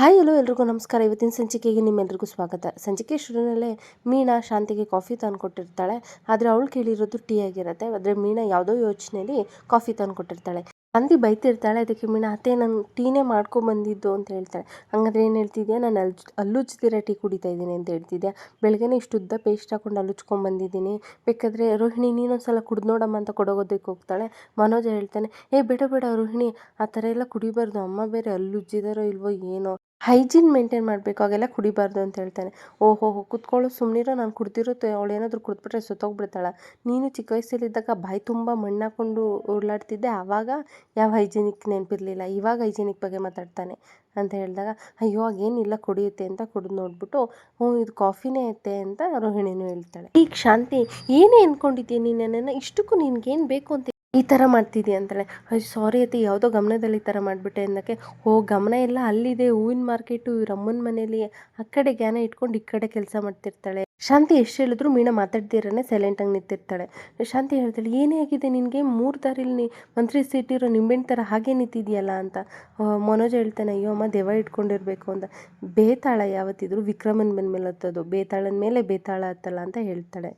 Hi, hello ಎಲ್ರಿಗೂ ನಮಸ್ಕಾರ. ಇವತ್ತಿನ ಸಂಚಿಕೆಗೆ ನಿಮ್ಮೆಲ್ರಿಗೂ ಸ್ವಾಗತ. ಸಂಚಿಕೆ ಶುರುವಿನಲ್ಲೇ ಮೀನಾ ಶಾಂತಿಗೆ ಕಾಫಿ ತಂದು ಕೊಟ್ಟಿರ್ತಾಳೆ. ಆದರೆ ಅವಳು ಕೇಳಿರೋದು ಟೀ ಆಗಿರುತ್ತೆ. ಆದರೆ ಮೀನಾ ಯಾವುದೋ ಯೋಚನೆಯಲ್ಲಿ ಕಾಫಿ ತಂದು ಕೊಟ್ಟಿರ್ತಾಳೆ. ಶಾಂತಿ ಬೈತಿರ್ತಾಳೆ, ಅದಕ್ಕೆ ಮೀನಾ, ಅತ್ತೆ ನಾನು ಟೀನೇ ಮಾಡ್ಕೊಂಬಂದಿದ್ದು ಅಂತ ಹೇಳ್ತಾಳೆ. ಹಂಗಾದ್ರೆ ಏನು ಹೇಳ್ತಿದ್ಯಾ? ನಾನು ಅಲ್ಲಿ ಅಲ್ಲುಜ್ದಿರೋ ಟೀ ಕುಡಿತಾ ಇದ್ದೀನಿ ಅಂತ ಹೇಳ್ತಿದ್ಯಾ. ಬೆಳಗ್ಗೆನೇ ಇಷ್ಟು ಉದ್ದ ಪೇಸ್ಟ್ ಹಾಕೊಂಡು ಅಲ್ಲುಚ್ಕೊಂಬಂದಿದ್ದೀನಿ ಬೇಕಾದರೆ ರೋಹಿಣಿ ನೀನೊಂದು ಸಲ ಕುಡ್ದು ನೋಡಮ್ಮ ಅಂತ ಕೊಡೋಗೋದಕ್ಕೆ ಹೋಗ್ತಾಳೆ. ಮನೋಜ ಹೇಳ್ತಾನೆ, ಏ, ಬೇಡ ಬೇಡ ರೋಹಿಣಿ, ಆ ಥರ ಎಲ್ಲ ಕುಡಿಬಾರ್ದು. ಅಮ್ಮ ಬೇರೆ ಅಲ್ಲುಜ್ಜಿದಾರೋ ಇಲ್ವೋ ಏನೋ. ಹೈಜೀನ್ ಮೇಂಟೈನ್ ಮಾಡಬೇಕು ಹಾಗೆಲ್ಲ ಕುಡಿಬಾರ್ದು ಅಂತ ಹೇಳ್ತಾನೆ. ಓಹೋ ಕುತ್ಕೊಳ್ಳೋ ಸುಮ್ಮನಿರೋ ನಾನು ಕುಡ್ದಿರುತ್ತೆ ಅವಳು ಏನಾದರೂ ಕುಡಿದ್ಬಿಟ್ರೆ ಸುತ್ತೋಗ್ಬಿಡ್ತಾಳೆ. ನೀನು ಚಿಕ್ಕ ವಯಸ್ಸಲ್ಲಿದ್ದಾಗ ಬಾಯಿ ತುಂಬ ಮಣ್ಣು ಹಾಕೊಂಡು ಓಡಾಡ್ತಿದ್ದೆ, ಆವಾಗ ಯಾವ ಹೈಜೀನಿಕ್ ನೆನಪಿರಲಿಲ್ಲ. ಇವಾಗ ಹೈಜೀನಿಕ್ ಬಗ್ಗೆ ಮಾತಾಡ್ತಾನೆ ಅಂತ ಹೇಳಿದಾಗ, ಅಯ್ಯೋ ಏನಿಲ್ಲ ಕುಡಿಯುತ್ತೆ ಅಂತ ಕುಡಿದು ನೋಡ್ಬಿಟ್ಟು, ಹ್ಞೂ, ಇದು ಕಾಫಿನೇ ಐತೆ ಅಂತ ರೋಹಿಣಿನೂ ಹೇಳ್ತಾಳೆ. ಈಗ ಶಾಂತಿ, ಏನೇ ಅಂದ್ಕೊಂಡಿದ್ದೀನಿ ನೀನು ನನ್ನನ್ನು? ಇಷ್ಟಕ್ಕೂ ನಿನ್ಗೇನು ಬೇಕು ಅಂತ ಈ ಥರ ಮಾಡ್ತಿದ್ದೀಯ ಅಂತಾಳೆ. ಅಯ್ಯೋ ಸಾರಿ ಅತ್ತೆ, ಯಾವುದೋ ಗಮನದಲ್ಲಿ ಈ ಥರ ಮಾಡಿಬಿಟ್ಟೆ ಅಂದಕ್ಕೆ, ಓ, ಗಮನ ಎಲ್ಲ ಅಲ್ಲಿದೆ, ಹೂವಿನ ಮಾರ್ಕೆಟು ಇವ್ರ ಅಮ್ಮನ ಮನೇಲಿ, ಆ ಕಡೆ ಜ್ಞಾನ ಇಟ್ಕೊಂಡು ಈ ಕಡೆ ಕೆಲಸ ಮಾಡ್ತಿರ್ತಾಳೆ. ಶಾಂತಿ ಎಷ್ಟು ಹೇಳಿದ್ರು ಮೀನಾ ಸೈಲೆಂಟ್ ಸೈಲೆಂಟಾಗಿ ನಿಂತಿರ್ತಾಳೆ. ಶಾಂತಿ ಹೇಳ್ತಾಳೆ, ಏನೇ ಆಗಿದೆ ನಿನಗೆ? ಮೂರು ದಾರಿಲಿ ನೀ, ಮಂತ್ರಿ ಸಿಟ್ಟಿರೋ ನಿಂಬೆಣ್ಣ ಥರ ಹಾಗೆ ನಿಂತಿದೆಯಲ್ಲ ಅಂತ. ಮನೋಜ ಹೇಳ್ತಾನೆ, ಅಯ್ಯೋ ಅಮ್ಮ ದೆವ ಇಟ್ಕೊಂಡಿರ್ಬೇಕು ಅಂತ. ಬೇತಾಳ ಯಾವತ್ತಿದ್ರು, ವಿಕ್ರಮನ್ ಬಂದ ಮೇಲೆ ಹತ್ತೋದು, ಬೇತಾಳನ ಮೇಲೆ ಬೇತಾಳ ಹತ್ತಲ್ಲ ಅಂತ ಹೇಳ್ತಾಳೆ.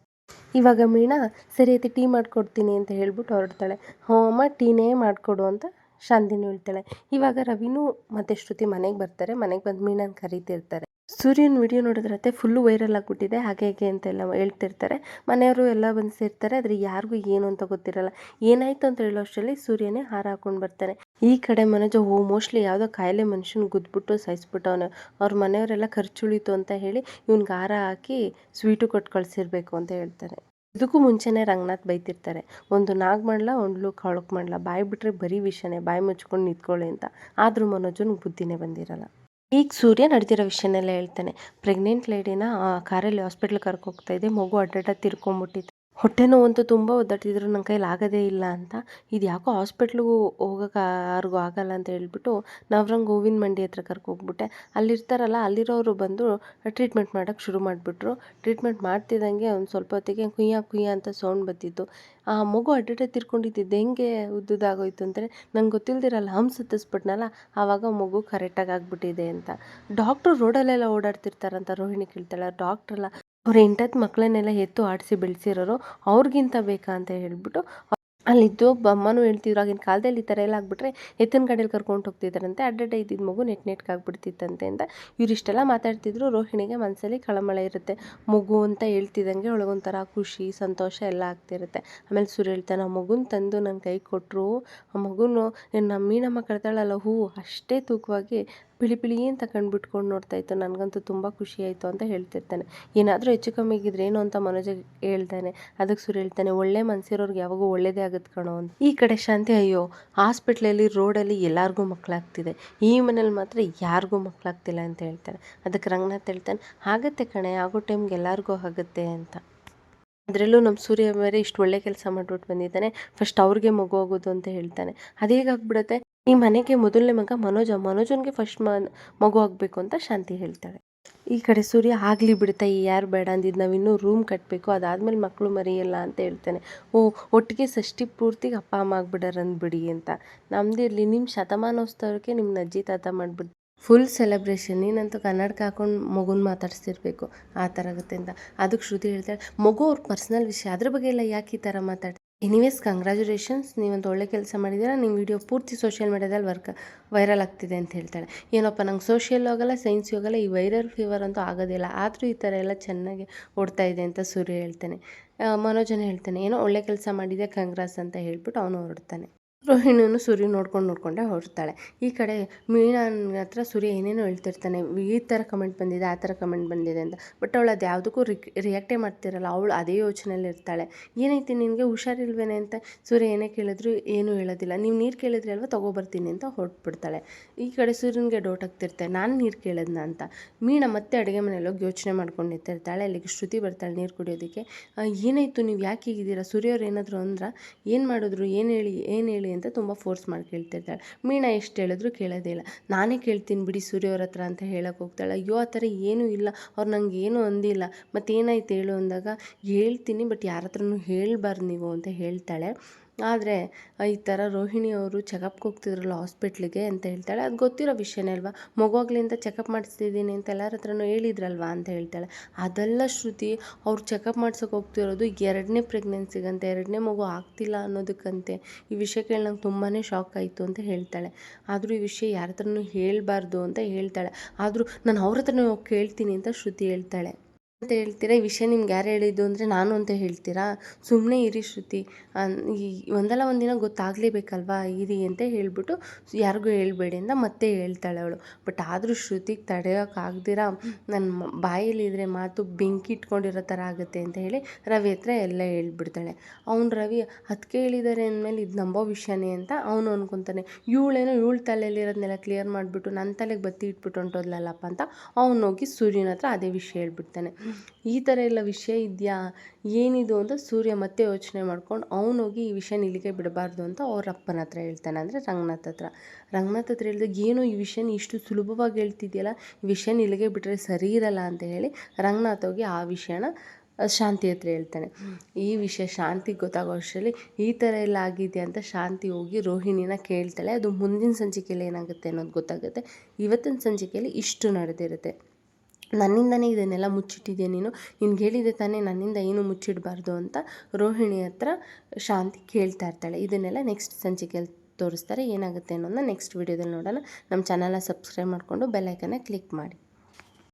ಇವಾಗ ಮೀನಾ, ಸರಿ ಐತಿ ಟೀ ಮಾಡಿಕೊಡ್ತೀನಿ ಅಂತ ಹೇಳ್ಬಿಟ್ಟು ಹೊರಡ್ತಾಳೆ. ಹ್ಞೂ ಅಮ್ಮ, ಟೀನೇ ಮಾಡಿಕೊಡು ಅಂತ ಶಾಂತಿನೂ ಹೇಳ್ತಾಳೆ. ಇವಾಗ ರವಿನೂ ಮತ್ತೆ ಶ್ರುತಿ ಮನೆಗೆ ಬರ್ತಾರೆ. ಮನೆಗೆ ಬಂದು ಮೀನನ್ನು ಕರೀತಿರ್ತಾರೆ. ಸೂರ್ಯನ ವಿಡಿಯೋ ನೋಡಿದ್ರತ್ತೆ ಫುಲ್ಲು ವೈರಲ್ ಆಗಿಬಿಟ್ಟಿದೆ. ಹಾಗೆ ಹೇಗೆ ಅಂತೆಲ್ಲ ಹೇಳ್ತಿರ್ತಾರೆ. ಮನೆಯವರು ಎಲ್ಲ ಬಂದು ಸೇರ್ತಾರೆ. ಆದರೆ ಯಾರಿಗೂ ಏನು ಅಂತ ಗೊತ್ತಿರಲ್ಲ. ಏನಾಯ್ತು ಅಂತ ಹೇಳೋ ಅಷ್ಟರಲ್ಲಿ ಸೂರ್ಯನೇ ಹಾರ ಹಾಕೊಂಡು ಬರ್ತಾನೆ. ಈ ಕಡೆ ಮನೋಜ, ಓ, ಮೋಸ್ಟ್ಲಿ ಯಾವುದೋ ಕಾಯಿಲೆ ಮನುಷ್ಯನ ಗುದ್ಬಿಟ್ಟು ಸಾಯಿಸ್ಬಿಟ್ಟವನು ಅವ್ರ ಮನೆಯವರೆಲ್ಲ ಖರ್ಚುಳಿತು ಅಂತ ಹೇಳಿ ಇವ್ನಿಗೆ ಹಾರ ಹಾಕಿ ಸ್ವೀಟು ಕೊಟ್ಟು ಕಳಿಸಿರ್ಬೇಕು ಅಂತ ಹೇಳ್ತಾರೆ. ಇದಕ್ಕೂ ಮುಂಚೆನೇ ರಂಗನಾಥ್ ಬೈತಿರ್ತಾರೆ, ಒಂದು ನಾಗ್ ಮಾಡ್ಲ, ಒಂದು ಕಳಕ್ ಮಾಡ್ಲ, ಬಾಯಿ ಬಿಟ್ರೆ ಬರೀ ವಿಷಯನೇ ಬಾಯಿ ಮುಚ್ಕೊಂಡು ನಿಂತ್ಕೊಳ್ಳಿ ಅಂತ. ಆದರೂ ಮನೋಜನ್ಗೆ ಬುದ್ಧಿನೇ ಬಂದಿರಲ್ಲ. ಈಗ ಸೂರ್ಯ ನಡೆದಿರೋ ವಿಷಯನೆಲ್ಲ ಹೇಳ್ತಾನೆ, ಪ್ರೆಗ್ನೆಂಟ್ ಲೇಡಿನ ಕಾರಲ್ಲಿ ಹಾಸ್ಪಿಟ್ಲ್ ಕರ್ಕೋಗ್ತಾ ಇದೆ, ಮಗು ಅಡ್ಡಡ್ಡ ತಿರ್ಕೊಂಬಿಟ್ಟಿತ್ತು ಹೊಟ್ಟೆ ನೋವಂತೂ ತುಂಬ ಒದ್ದಾಡ್ತಿದ್ರು ನನ್ನ ಕೈಲಿ ಆಗೋದೇ ಇಲ್ಲ ಅಂತ. ಇದು ಯಾಕೋ ಹಾಸ್ಪಿಟ್ಲಿಗೂ ಹೋಗೋಕೆ ಯಾರಿಗೂ ಆಗಲ್ಲ ಅಂತ ಹೇಳ್ಬಿಟ್ಟು ನವರಂಗ್ ಹೂವಿನ ಮಂಡಿ ಹತ್ರ ಕರ್ಕೋಗ್ಬಿಟ್ಟೆ ಅಲ್ಲಿರ್ತಾರಲ್ಲ, ಅಲ್ಲಿರೋರು ಬಂದು ಟ್ರೀಟ್ಮೆಂಟ್ ಮಾಡೋಕ್ಕೆ ಶುರು ಮಾಡಿಬಿಟ್ರು. ಟ್ರೀಟ್ಮೆಂಟ್ ಮಾಡ್ತಿದ್ದಂಗೆ ಒಂದು ಸ್ವಲ್ಪ ಹೊತ್ತಿಗೆ ಕುಯ್ಯ ಕುಯ್ಯ ಅಂತ ಸೌಂಡ್ ಬರ್ತಿತ್ತು. ಆ ಮಗು ಅಡ್ಡಡೆ ತಿರ್ಕೊಂಡಿದ್ದಿದ್ದು ಹೆಂಗೆ ಉದ್ದುದಾಗೋಯ್ತು ಅಂದರೆ ನಂಗೆ ಗೊತ್ತಿಲ್ದಿರಲ್ಲ ಹಂಸತ್ತಿಸ್ಬಿಟ್ನಲ್ಲ ಆವಾಗ ಮಗು ಕರೆಕ್ಟಾಗಿ ಆಗಿಬಿಟ್ಟಿದೆ ಅಂತ. ಡಾಕ್ಟ್ರು ರೋಡಲ್ಲೆಲ್ಲ ಓಡಾಡ್ತಿರ್ತಾರಂತ ರೋಹಿಣಿ ಕೇಳ್ತಾಳೆ. ಡಾಕ್ಟ್ರಲ್ಲ ಅವ್ರ ಎಂಟತ್ತು ಮಕ್ಕಳನ್ನೆಲ್ಲ ಎತ್ತು ಆಡಿಸಿ ಬೆಳೆಸಿರೋರು ಅವ್ರಿಗಿಂತ ಬೇಕಾ ಅಂತ ಹೇಳ್ಬಿಟ್ಟು ಅಲ್ಲಿದ್ದು ಅಮ್ಮನೂ ಹೇಳ್ತಿದ್ರು, ಆಗಿನ ಕಾಲದಲ್ಲಿ ಈ ಥರ ಎಲ್ಲ ಆಗ್ಬಿಟ್ರೆ ಎತ್ತಿನ ಗಾಡಿಯಲ್ಲಿ ಕರ್ಕೊಂಡು ಹೋಗ್ತಿದ್ದಾರಂತೆ ಅಡ್ಡಡ್ಡ ಇದ್ದಿದ್ದ ಮಗು ನೆಟ್ ನೆಟ್ಗೆ ಆಗ್ಬಿಡ್ತಿತ್ತಂತೆ ಅಂತ ಇವರಿಷ್ಟೆಲ್ಲ ಮಾತಾಡ್ತಿದ್ರು. ರೋಹಿಣಿಗೆ ಮನಸ್ಸಲ್ಲಿ ಕಳಮಳ ಇರುತ್ತೆ. ಮಗು ಅಂತ ಹೇಳ್ತಿದ್ದಂಗೆ ಒಳಗೊಂಥರ ಖುಷಿ, ಸಂತೋಷ ಎಲ್ಲ ಆಗ್ತಿರುತ್ತೆ. ಆಮೇಲೆ ಸೂರ್ಯ ಹೇಳ್ತಾನೆ ಮಗುನ ತಂದು ನನ್ನ ಕೈ ಕೊಟ್ಟರು ಆ ಮಗುನು ನಮ್ಮ ಮೀನಮ್ಮ ಕಳ್ತಾಳಲ್ಲ ಹೂ, ಅಷ್ಟೇ ತೂಕವಾಗಿ ಬಿಳಿ ಬಿಳಿ ಅಂತ ಕಣ್ಬಿಟ್ಕೊಂಡು ನೋಡ್ತಾ ಇತ್ತು. ನನಗಂತೂ ತುಂಬ ಖುಷಿ ಆಯಿತು ಅಂತ ಹೇಳ್ತಿರ್ತಾನೆ. ಏನಾದರೂ ಹೆಚ್ಚು ಕಮ್ಮಿ ಆಗಿದ್ರೆ ಏನು ಅಂತ ಮನೋಜ ಹೇಳ್ತಾನೆ. ಅದಕ್ಕೆ ಸೂರ್ಯ ಹೇಳ್ತಾನೆ, ಒಳ್ಳೆ ಮನಸ್ಸಿರೋರ್ಗೆ ಯಾವಾಗೂ ಒಳ್ಳೇದೇ ಆಗುತ್ತೆ ಕಣೋ ಅಂತ. ಈ ಕಡೆ ಶಾಂತಿ, ಅಯ್ಯೋ, ಹಾಸ್ಪಿಟ್ಲಲ್ಲಿ, ರೋಡಲ್ಲಿ ಎಲ್ಲರಿಗೂ ಮಕ್ಕಳಾಗ್ತಿದೆ ಈ ಮನೇಲಿ ಮಾತ್ರ ಯಾರಿಗೂ ಮಕ್ಕಳಾಗ್ತಿಲ್ಲ ಅಂತ ಹೇಳ್ತಾನೆ. ಅದಕ್ಕೆ ರಂಗನಾಥ್ ಹೇಳ್ತಾನೆ, ಆಗತ್ತೆ ಕಣೆ, ಆಗೋ ಟೈಮ್ಗೆ ಎಲ್ಲರಿಗೂ ಆಗುತ್ತೆ ಅಂತ. ಅದರಲ್ಲೂ ನಮ್ಮ ಸೂರ್ಯ ಬೇರೆ ಇಷ್ಟು ಒಳ್ಳೆ ಕೆಲಸ ಮಾಡಿಬಿಟ್ಟು ಬಂದಿದ್ದಾನೆ. ಫಸ್ಟ್ ಅವ್ರಿಗೆ ಮಗು ಆಗೋದು ಅಂತ ಹೇಳ್ತಾನೆ. ಅದೇಗಾಗ್ಬಿಡತ್ತೆ ಈ ಮನೆಗೆ ಮೊದಲನೇ ಮಗ ಮನೋಜ, ಮನೋಜನ್ಗೆ ಫಸ್ಟ್ ಮಗು ಆಗಬೇಕು ಅಂತ ಶಾಂತಿ ಹೇಳ್ತಾಳೆ. ಈ ಕಡೆ ಸೂರ್ಯ, ಆಗಲಿ ಬಿಡ್ತಾ ಈ ಯಾರು ಬೇಡ ಅಂದಿದ್ದು ನಾವು ಇನ್ನೂ ರೂಮ್ ಕಟ್ಟಬೇಕು ಅದಾದಮೇಲೆ ಮಕ್ಕಳು ಮರಿಯಲ್ಲ ಅಂತ ಹೇಳ್ತಾನೆ. ಓ, ಒಟ್ಟಿಗೆ ಷಷ್ಠಿ ಪೂರ್ತಿಗೆ ಅಪ್ಪ, ಅಮ್ಮ ಆಗ್ಬಿಡಾರ ಅಂದ್ಬಿಡಿ ಅಂತ. ನಮ್ದಿರಲಿ ನಿಮ್ಮ ಶತಮಾನೋತ್ಸವಕ್ಕೆ ನಿಮ್ಮ ಅಜ್ಜಿ ತಾತ ಮಾಡಿಬಿಟ್ಟು ಫುಲ್ ಸೆಲೆಬ್ರೇಷನ್ ನೀನಂತೂ ಕನ್ನಡಕ ಹಾಕೊಂಡು ಮಗುನ ಮಾತಾಡಿಸ್ತಿರ್ಬೇಕು. ಆ ಥರ ಆಗುತ್ತೆ ಅಂತ. ಅದಕ್ಕೆ ಶ್ರುತಿ ಹೇಳ್ತಾಳೆ, ಮಗು ಅವ್ರ ಪರ್ಸ್ನಲ್ ವಿಷಯ, ಅದ್ರ ಬಗ್ಗೆ ಎಲ್ಲ ಯಾಕೆ ಈ ಥರ ಮಾತಾಡ್ತಾರೆ ಎನಿವೇಸ್ ಕಂಗ್ರ್ಯಾಚುಲೇಷನ್ಸ್ ನೀವೊಂದು ಒಳ್ಳೆ ಕೆಲಸ ಮಾಡಿದ್ದೀರಾ ನಿಮ್ಮ ವಿಡಿಯೋ ಪೂರ್ತಿ ಸೋಷಿಯಲ್ ಮೀಡ್ಯಾದಲ್ಲಿ ವರ್ಕ್ ವೈರಲ್ ಆಗ್ತಿದೆ ಅಂತ ಹೇಳ್ತಾಳೆ ಏನಪ್ಪ, ನಂಗೆ ಸೋಷಿಯಲ್ ಹೋಗಲ್ಲ ಸೈನ್ಸ್ ಹೋಗಲ್ಲ ಈ ವೈರಲ್ ಫೀವರ್ ಅಂತೂ ಆಗೋದಿಲ್ಲ. ಆದರೂ ಈ ಥರ ಎಲ್ಲ ಚೆನ್ನಾಗಿ ಓಡ್ತಾ ಇದೆ ಅಂತ ಸೂರ್ಯ ಹೇಳ್ತಾನೆ. ಮನೋಜನ ಹೇಳ್ತಾನೆ, ಏನೋ ಒಳ್ಳೆ ಕೆಲಸ ಮಾಡಿದೆ ಕಂಗ್ರಾಸ್ ಅಂತ ಹೇಳ್ಬಿಟ್ಟು ಅವನು ಹೊರಡ್ತಾನೆ. ರೋಹಿಣಿನು ಸೂರ್ಯ ನೋಡ್ಕೊಂಡು ನೋಡ್ಕೊಂಡೆ ಹೊರಡ್ತಾಳೆ. ಈ ಕಡೆ ಮೀನಾ ಹತ್ರ ಸೂರ್ಯ ಏನೇನೋ ಹೇಳ್ತಿರ್ತಾನೆ. ಈ ಥರ ಕಮೆಂಟ್ ಬಂದಿದೆ, ಆ ಥರ ಕಮೆಂಟ್ ಬಂದಿದೆ ಅಂತ. ಬಟ್ ಅವಳು ಅದು ಯಾವುದಕ್ಕೂ ರಿಕ್ ರಿಯಾಕ್ಟೇ ಮಾಡ್ತಿರಲ್ಲ. ಅವಳು ಅದೇ ಯೋಚನೆಯಲ್ಲಿ ಇರ್ತಾಳೆ. ಏನೈತಿ ನಿನಗೆ? ಹುಷಾರಿಲ್ವೇನೆ ಅಂತ ಸೂರ್ಯ ಏನೇ ಕೇಳಿದ್ರು ಏನೂ ಹೇಳೋದಿಲ್ಲ. ನೀವು ನೀರು ಕೇಳಿದ್ರಿ ಅಲ್ವಾ? ತೊಗೊಬರ್ತೀನಿ ಅಂತ ಹೊರಟ್ಬಿಡ್ತಾಳೆ. ಈ ಕಡೆ ಸೂರ್ಯನಿಗೆ ಡೌಟ್ ಆಗ್ತಿರ್ತೆ ನಾನು ನೀರು ಕೇಳಿದ್ನ ಅಂತ. ಮೀನ ಮತ್ತೆ ಅಡುಗೆ ಮನೇಲಿ ಹೋಗಿ ಯೋಚನೆ ಮಾಡ್ಕೊಂಡು ನಿಂತಿರ್ತಾಳೆ. ಅಲ್ಲಿಗೆ ಶ್ರುತಿ ಬರ್ತಾಳೆ ನೀರು ಕುಡಿಯೋದಕ್ಕೆ. ಏನಾಯಿತು? ನೀವು ಯಾಕೆ ಹೀಗಿದ್ದೀರಾ? ಸೂರ್ಯವ್ರು ಏನಾದರೂ ಅಂದ್ರೆ ಏನು ಮಾಡಿದ್ರು? ಏನು ಹೇಳಿ ಏನು ಹೇಳಿ ಅಂತ ತುಂಬ ಫೋರ್ಸ್ ಮಾಡಿ ಕೇಳ್ತಿರ್ತಾಳೆ. ಮೀನಾ ಎಷ್ಟು ಹೇಳಿದ್ರು ಕೇಳೋದೇ ಇಲ್ಲ. ನಾನೇ ಕೇಳ್ತೀನಿ ಬಿಡಿ ಸೂರ್ಯವ್ರ ಹತ್ರ ಅಂತ ಹೇಳಕ್ಕೆ ಹೋಗ್ತಾಳೆ. ಅಯ್ಯೋ, ಆ ಥರ ಏನೂ ಇಲ್ಲ. ಅವ್ರು ನಂಗೆ ಏನೂ ಅಂದಿಲ್ಲ. ಮತ್ತೇನಾಯ್ತು ಹೇಳು ಅಂದಾಗ, ಹೇಳ್ತೀನಿ, ಬಟ್ ಯಾರ ಹತ್ರನೂ ಹೇಳಬಾರ್ದು ನೀವು ಅಂತ ಹೇಳ್ತಾಳೆ. ಆದರೆ ಈ ಥರ ರೋಹಿಣಿ ಅವರು ಚೆಕಪ್ಗೆ ಹೋಗ್ತಿದ್ರಲ್ಲ ಹಾಸ್ಪಿಟ್ಲಿಗೆ ಅಂತ ಹೇಳ್ತಾಳೆ. ಅದು ಗೊತ್ತಿರೋ ವಿಷಯನೇ ಅಲ್ವಾ? ಮಗುವಾಗ್ಲಿಂದ ಚೆಕಪ್ ಮಾಡಿಸ್ತಿದ್ದೀನಿ ಅಂತ ಎಲ್ಲರ ಹತ್ರನೂ ಹೇಳಿದ್ರಲ್ವಾ ಅಂತ ಹೇಳ್ತಾಳೆ. ಅದೆಲ್ಲ ಶ್ರುತಿ ಅವ್ರು ಚೆಕಪ್ ಮಾಡ್ಸೋಕೆ ಹೋಗ್ತಿರೋದು ಎರಡನೇ ಪ್ರೆಗ್ನೆನ್ಸಿಗಂತೆ ಎರಡನೇ ಮಗು ಆಗ್ತಿಲ್ಲ ಅನ್ನೋದಕ್ಕಂತೆ. ಈ ವಿಷಯ ಕೇಳಿ ನಂಗೆ ತುಂಬಾ ಶಾಕ್ ಆಯಿತು ಅಂತ ಹೇಳ್ತಾಳೆ. ಆದರೂ ಈ ವಿಷಯ ಯಾರ ಹತ್ರನೂ ಹೇಳಬಾರ್ದು ಅಂತ ಹೇಳ್ತಾಳೆ. ಆದರೂ ನಾನು ಅವ್ರ ಹತ್ರನೂ ಕೇಳ್ತೀನಿ ಅಂತ ಶ್ರುತಿ ಹೇಳ್ತಾಳೆ. ಅಂತ ಹೇಳ್ತೀರಾ? ಈ ವಿಷಯ ನಿಮ್ಗೆ ಯಾರು ಹೇಳಿದ್ದು ಅಂದರೆ ನಾನು ಅಂತ ಹೇಳ್ತೀರಾ? ಸುಮ್ಮನೆ ಇರಿ ಶ್ರುತಿ. ಈ ಒಂದಲ್ಲ ಒಂದಿನ ಗೊತ್ತಾಗಲೇಬೇಕಲ್ವಾ? ಇರಿ ಅಂತ ಹೇಳಿಬಿಟ್ಟು ಯಾರಿಗೂ ಹೇಳಬೇಡಿ ಅಂತ ಮತ್ತೆ ಹೇಳ್ತಾಳೆ ಅವಳು. ಬಟ್ ಆದರೂ ಶ್ರುತಿಗೆ ತಡೆಯೋಕ್ಕಾಗ್ದಿರ ನನ್ನ ಬಾಯಲ್ಲಿದ್ರೆ ಮಾತು ಬೆಂಕಿ ಇಟ್ಕೊಂಡಿರೋ ಥರ ಆಗುತ್ತೆ ಅಂತ ಹೇಳಿ ರವಿ ಹತ್ರ ಎಲ್ಲ ಹೇಳ್ಬಿಡ್ತಾಳೆ. ಅವ್ನು ರವಿ ಅದಕ್ಕೆ ಹೇಳಿದ್ದಾರೆ ಅಂದಮೇಲೆ ಇದು ನಂಬೋ ವಿಷಯನೇ ಅಂತ ಅವನು ಅನ್ಕೊತಾನೆ. ಇವಳೇನೋ ಇವಳ ತಲೆಯಲ್ಲಿರೋದನ್ನೆಲ್ಲ ಕ್ಲಿಯರ್ ಮಾಡಿಬಿಟ್ಟು ನನ್ನ ತಲೆಗೆ ಬತ್ತಿ ಇಟ್ಬಿಟ್ಟು ಹೊಂಟೋದ್ಲಲ್ಲಪ್ಪ ಅಂತ ಅವನು ಹೋಗಿ ಸೂರ್ಯನ ಹತ್ರ ಅದೇ ವಿಷಯ ಹೇಳ್ಬಿಡ್ತಾನೆ. ಈ ಥರ ಎಲ್ಲ ವಿಷಯ ಇದೆಯಾ? ಏನಿದು ಅಂತ ಸೂರ್ಯ ಮತ್ತೆ ಯೋಚನೆ ಮಾಡ್ಕೊಂಡು ಅವನೋಗಿ ಈ ವಿಷಯ ಇಲ್ಲಿಗೆ ಬಿಡಬಾರ್ದು ಅಂತ ಅವ್ರ ಅಪ್ಪನ ಹತ್ರ ಹೇಳ್ತಾನೆ. ಅಂದರೆ ರಂಗನಾಥ್ ಹತ್ರ. ರಂಗನಾಥ್ ಹತ್ರ ಹೇಳಿದಾಗ ಏನು ಈ ವಿಷಯನ ಇಷ್ಟು ಸುಲಭವಾಗಿ ಹೇಳ್ತಿದ್ಯಲ್ಲ, ಈ ವಿಷಯನ ಇಲ್ಲಿಗೆ ಬಿಟ್ಟರೆ ಸರಿ ಇರಲ್ಲ ಅಂತ ಹೇಳಿ ರಂಗನಾಥ್ ಹೋಗಿ ಆ ವಿಷಯನ ಶಾಂತಿ ಹತ್ರ ಹೇಳ್ತಾನೆ. ಈ ವಿಷಯ ಶಾಂತಿಗೆ ಗೊತ್ತಾಗೋ ಅಷ್ಟರಲ್ಲಿ ಈ ಥರ ಎಲ್ಲ ಆಗಿದೆ ಅಂತ ಶಾಂತಿ ಹೋಗಿ ರೋಹಿಣಿನ ಕೇಳ್ತಾಳೆ. ಅದು ಮುಂದಿನ ಸಂಚಿಕೆಯಲ್ಲಿ ಏನಾಗುತ್ತೆ ಅನ್ನೋದು ಗೊತ್ತಾಗುತ್ತೆ. ಇವತ್ತಿನ ಸಂಚಿಕೆಯಲ್ಲಿ ಇಷ್ಟು ನಡೆದಿರುತ್ತೆ. ನನ್ನಿಂದನೇ ಇದನ್ನೆಲ್ಲ ಮುಚ್ಚಿಟ್ಟಿದ್ಯಾ ನೀನು? ನಿನ್ಗೆ ಹೇಳಿದೆ ತಾನೇ ನನ್ನಿಂದ ಏನು ಮುಚ್ಚಿಡಬಾರ್ದು ಅಂತ ರೋಹಿಣಿ ಹತ್ರ ಶಾಂತಿ ಕೇಳ್ತಾ ಇರ್ತಾಳೆ. ಇದನ್ನೆಲ್ಲ ನೆಕ್ಸ್ಟ್ ಸಂಚಿಕೆಯಲ್ಲಿ ತೋರಿಸ್ತಾರೆ. ಏನಾಗುತ್ತೆ ಅನ್ನೋದನ್ನ ನೆಕ್ಸ್ಟ್ ವೀಡಿಯೋದಲ್ಲಿ ನೋಡೋಣ. ನಮ್ಮ ಚಾನಲ್ನ ಸಬ್ಸ್ಕ್ರೈಬ್ ಮಾಡಿಕೊಂಡು ಬೆಲ್ಲೈಕನ್ನ ಕ್ಲಿಕ್ ಮಾಡಿ.